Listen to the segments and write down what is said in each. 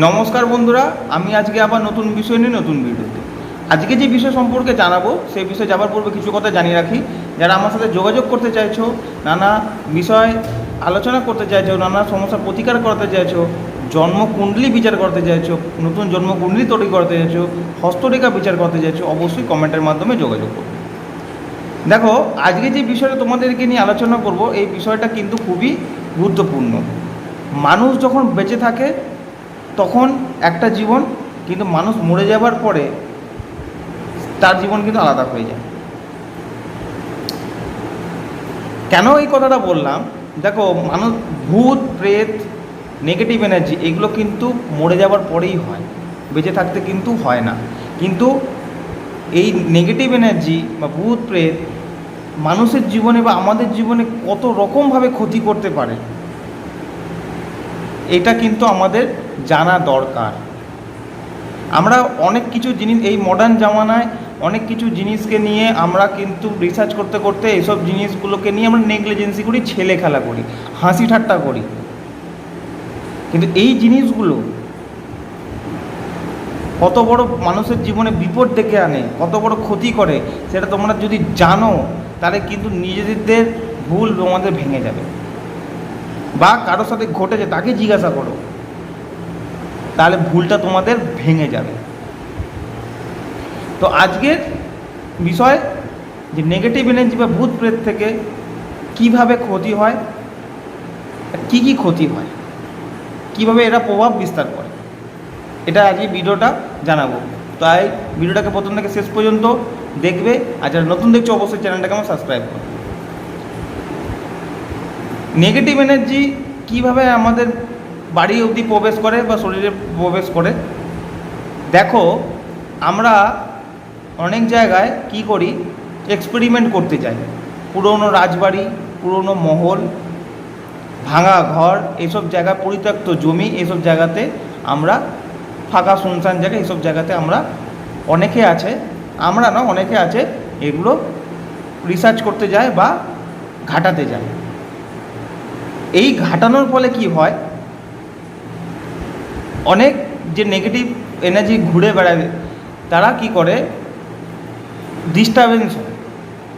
নমস্কার বন্ধুরা, আমি আজকে আবার নতুন বিষয় নিয়ে নতুন ভিডিওতে আজকে যে বিষয় সম্পর্কে জানাব, সেই বিষয়ে যাবার পূর্বে কিছু কথা জানিয়ে রাখি। যারা আমার সাথে যোগাযোগ করতে চাইছো, নানা বিষয় আলোচনা করতে চাইছো, নানা সমস্যার প্রতিকার করতে চাইছো, জন্মকুণ্ডলী বিচার করতে চাইছো, নতুন জন্মকুণ্ডলী তৈরি করতে চাইছো, হস্তরেখা বিচার করতে চাইছো, অবশ্যই কমেন্টের মাধ্যমে যোগাযোগ করো। দেখো, আজকে যে বিষয়টা তোমাদেরকে নিয়ে আলোচনা করব, এই বিষয়টা কিন্তু খুবই গুরুত্বপূর্ণ। মানুষ যখন বেঁচে থাকে তখন একটা জীবন কিন্তু মানুষ মরে যাবার পরে তার জীবন কিন্তু আলাদা হয়ে যায়। কেন এই কথাটা বললাম? দেখো, মানুষ ভূত, প্রেত নেগেটিভ এনার্জি এগুলো কিন্তু মরে যাবার পরেই হয়, বেঁচে থাকতে কিন্তু হয় না। কিন্তু এই নেগেটিভ এনার্জি বা ভূত, প্রেত মানুষের জীবনে বা আমাদের জীবনে কত রকমভাবে ক্ষতি করতে পারে, এটা কিন্তু আমাদের জানা দরকার। আমরা অনেক কিছু জিনিস, এই মডার্ন জামানায় অনেক কিছু জিনিসকে নিয়ে আমরা কিন্তু রিসার্চ করতে করতে এইসব জিনিসগুলোকে নিয়ে আমরা নেগলিজেন্সি করি, ছেলে খেলা করি, হাসি ঠাট্টা করি। কিন্তু এই জিনিসগুলো কত বড় মানুষের জীবনে বিপদ ডেকে আনে, কত বড় ক্ষতি করে, সেটা তোমরা যদি জানো, তাহলে কিন্তু নিজেদের ভুল তোমাদের ভেঙে যাবে। বা কারোর সাথে ঘটেছে, তাকে জিজ্ঞাসা করো। তাহলে ভুলটা তোমাদের ভেঙে যাবে। তো আজকের বিষয় যে নেগেটিভ এনার্জি বা ভূত প্রেত থেকে কীভাবে ক্ষতি হয়, কি কি ক্ষতি হয়, কীভাবে এরা প্রভাব বিস্তার করে, এটা আজকে ভিডিওটা জানাব। তাই ভিডিওটাকে প্রথম থেকে শেষ পর্যন্ত দেখবে, আর যারা নতুন দেখছ, অবশ্যই চ্যানেলটাকে আমার সাবস্ক্রাইব করো। নেগেটিভ এনার্জি কীভাবে আমাদের বাড়ি অবধি প্রবেশ করে বা শরীরে প্রবেশ করে। দেখো, আমরা অনেক জায়গায় কি করি? এক্সপেরিমেন্ট করতে যাই। পুরনো রাজবাড়ি, পুরনো মহল, ভাঙা ঘর, এসব জায়গা পরিত্যক্ত জমি, এসব জায়গাতে আমরা ফাঁকা শুনশান জায়গা, এসব জায়গাতে আমরা অনেকে আছে, আমরা না, অনেকে আছে, এগুলো রিসার্চ করতে যায় বা ঘাটাতে যায়। এই ঘাটানোর ফলে কি হয়? অনেক যে নেগেটিভ এনার্জি ঘুরে বেড়াবে, তারা কি করে? ডিস্টারবেন্স হয়।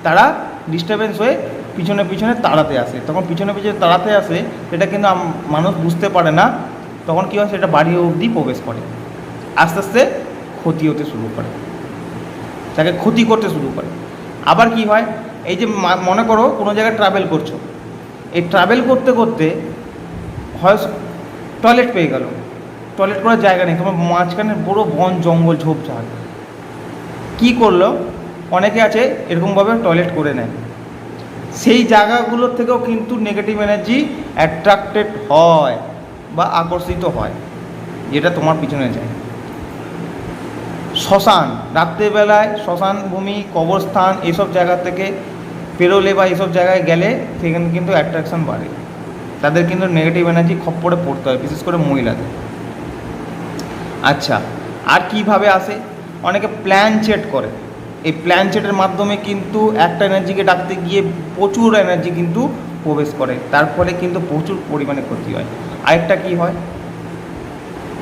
তারা ডিস্টারবেন্স হয়ে পিছনে পিছনে তাড়াতে আসে। তখন পিছনে পিছনে তাড়াতে আসে, সেটা কিন্তু মানুষ বুঝতে পারে না। তখন কী হয়? সেটা বাড়ি অবধি প্রবেশ করে। আস্তে আস্তে ক্ষতি হতে শুরু করে। তাকে ক্ষতি করতে শুরু করে। আবার কি হয়? এই যে মনে করো কোনো জায়গায় ট্রাভেল করছ। এই ট্রাভেল করতে করতে হয় টয়লেট পেয়ে গেল। টয়লেট করার জায়গা নেই তোমার মাঝখানে পুরো বন জঙ্গল ঝোপঝাড় কী করল? অনেকে আছে এরকমভাবে টয়লেট করে নেয়। সেই জায়গাগুলোর থেকেও কিন্তু নেগেটিভ এনার্জি অ্যাট্রাক্টেড হয় বা আকর্ষিত হয়, যেটা তোমার পিছনে যায়। শ্মশান, রাত্রেবেলায় শ্মশান ভূমি, কবরস্থান, এসব জায়গা থেকে পেরোলে বা এসব জায়গায় গেলে সেখানে কিন্তু অ্যাট্রাকশন বাড়ে। তাদের কিন্তু নেগেটিভ এনার্জি খপ্পরে পড়তে হয়, বিশেষ করে মহিলাদের। আচ্ছা আর কীভাবে আসে? অনেকে প্ল্যান চেট করে। এই প্ল্যান চেটের মাধ্যমে কিন্তু একটা এনার্জিকে ডাকতে গিয়ে প্রচুর এনার্জি কিন্তু প্রবেশ করে। তার ফলে কিন্তু প্রচুর পরিমাণে ক্ষতি হয়। আরেকটা কি হয়?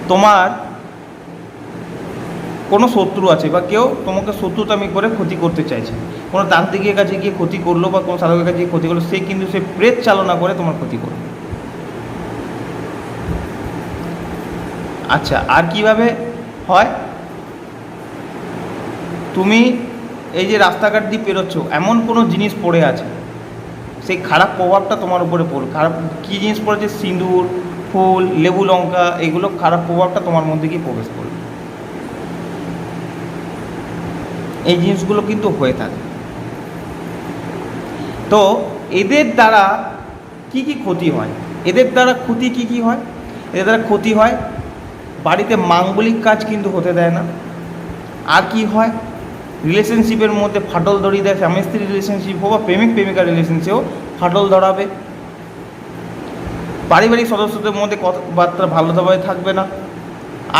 তোমার কোনো শত্রু আছে বা কেউ তোমাকে শত্রুতামি করে ক্ষতি করতে চাইছে। কোনো তান্ত্রিকের কাছে গিয়ে ক্ষতি করল বা কোনো সাধকের কাছে গিয়ে ক্ষতি করল, সে কিন্তু সে প্রেত চালনা করে তোমার ক্ষতি করবে। আচ্ছা আর কীভাবে হয়? তুমি এই যে রাস্তাঘাট দিয়ে পেরোচ্ছ, এমন কোনো জিনিস পড়ে আছে? সেই খারাপ প্রভাবটা তোমার উপরে পড়বে খারাপ, কী জিনিস পড়েছে? সিঁদুর, ফুল, লেবু, লঙ্কা, এগুলো খারাপ প্রভাবটা তোমার মধ্যে গিয়ে প্রবেশ করবে? এই জিনিসগুলো কিন্তু হয়ে থাকে। তো এদের দ্বারা কি কি ক্ষতি হয়? এদের দ্বারা ক্ষতি কি কি হয়? এদের দ্বারা ক্ষতি হয় বাড়িতে মাঙ্গলিক কাজ কিন্তু হতে দেয় না। আর কি হয়? রিলেশনশিপের মধ্যে ফাটল ধরিয়ে দেয়, স্বামী স্ত্রী রিলেশনশিপ হোক বা প্রেমিক প্রেমিকা রিলেশনশিপও ফাটল ধরাবে। পারিবারিক সদস্যদের মধ্যে কথাবার্তা ভালোভাবে থাকবে না।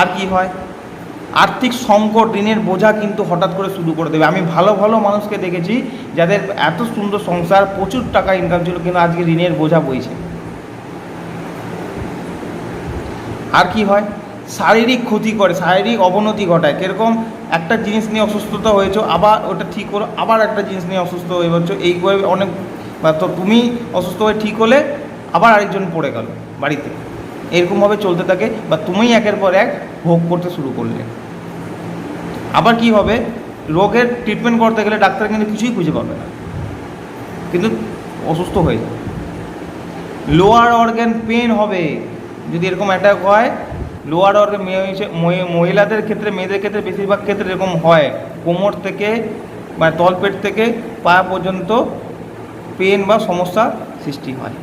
আর কি হয়? আর্থিক সংকট, ঋণের বোঝা কিন্তু হঠাৎ করে শুরু করে দেবে। আমি ভালো ভালো মানুষকে দেখেছি, যাদের এত সুন্দর সংসার, প্রচুর টাকা ইনকাম ছিল, কিন্তু আজকে ঋণের বোঝা বইছে। আর কি হয়? শারীরিক ক্ষতি করে, শারীরিক অবনতি ঘটায়। কীরকম একটা জিনিস নিয়ে অসুস্থতা হয়েছো, আবার ওটা ঠিক করো, আবার একটা জিনিস নিয়ে অসুস্থ হয়ে যাচ্ছ এইভাবে অনেক তো তুমি অসুস্থ হয়ে ঠিক হলে আবার আরেকজন পড়ে গেল বাড়িতে। এরকমভাবে চলতে থাকে বা তুমি একের পর এক ভোগ করতে শুরু করলে। আবার কি হবে? রোগের ট্রিটমেন্ট করতে গেলে ডাক্তার কিন্তু কিছুই খুঁজে পাবে না। কিন্তু অসুস্থ হয়ে যাবে। লোয়ার অর্গ্যান পেন হবে। যদি এরকম অ্যাটাক হয় লোয়ার অর্গ্যান মহিলাদের ক্ষেত্রে, মেয়েদের ক্ষেত্রে বেশিরভাগ ক্ষেত্রে এরকম হয়। কোমর থেকে বা তলপেট থেকে পা পর্যন্ত পেন বা সমস্যা সৃষ্টি হয়।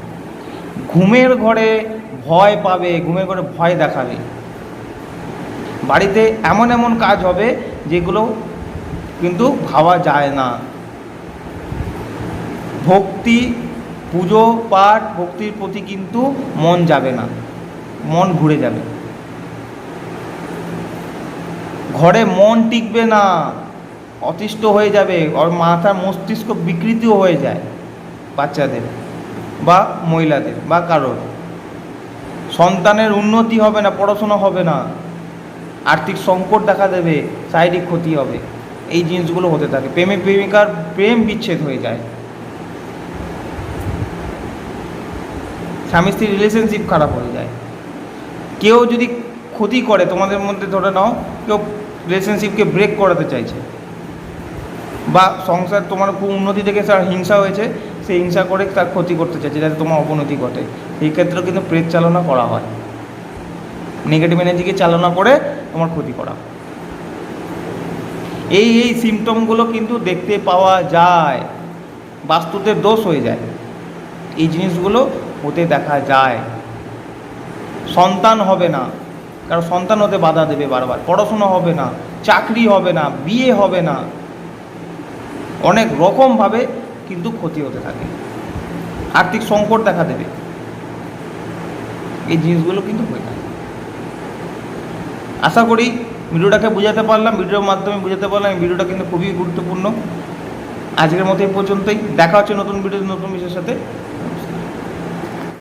ঘুমের ঘরে ভয় পাবে, ঘুমের ঘরে ভয় দেখাবে। বাড়িতে এমন এমন কাজ হবে যেগুলো কিন্তু ভাবা যায় না। ভক্তি, পুজো, পাঠ, ভক্তির প্রতি কিন্তু মন যাবে না, মন ঘুরে যাবে। ঘরে মন টিকবে না, অতিষ্ঠ হয়ে যাবে, ওর মাথার মস্তিষ্ক বিকৃতিও হয়ে যায় বাচ্চাদের বা মহিলাদের বা কারোর। সন্তানের উন্নতি হবে না, পড়াশোনা হবে না, আর্থিক সংকট দেখা দেবে, শারীরিক ক্ষতি হবে, এই জিনিসগুলো হতে থাকে। প্রেমিক প্রেমিকার প্রেম বিচ্ছেদ হয়ে যায়। স্বামী স্ত্রীর রিলেশনশিপ খারাপ হয়ে যায়। কেউ যদি ক্ষতি করে, তোমাদের মধ্যে ধরে নাও, কেউ রিলেশনশিপকে ব্রেক করাতে চাইছে। বা সংসার তোমার খুব উন্নতি দেখে তার হিংসা হয়েছে, সে হিংসা করে তার ক্ষতি করতে চাইছে যাতে তোমার অবনতি ঘটে। এই ক্ষেত্রেও কিন্তু প্রেত চালনা করা হয়। নেগেটিভ এনার্জিকে চালনা করে তোমার ক্ষতি করা। এই এই সিমটমগুলো কিন্তু দেখতে পাওয়া যায়। বাস্তুতে দোষ হয়ে যায়। এই জিনিসগুলো হতে দেখা যায়। সন্তান হবে না। কারণ সন্তান হতে বাধা দেবে বারবার। পড়াশোনা হবে না, চাকরি হবে না, বিয়ে হবে না। অনেক রকমভাবে কিন্তু ক্ষতি হতে থাকে। আর্থিক সংকট দেখা দেবে। এই জিনিসগুলো কিন্তু হয়ে থাকে। আশা করি ভিডিওটাকে বুঝাতে পারলাম, ভিডিওর মাধ্যমে বুঝাতে পারলাম ভিডিওটা কিন্তু খুবই গুরুত্বপূর্ণ। আজকের মতো এই পর্যন্তই। দেখা হচ্ছে নতুন ভিডিও নতুন বিষয়ের সাথে।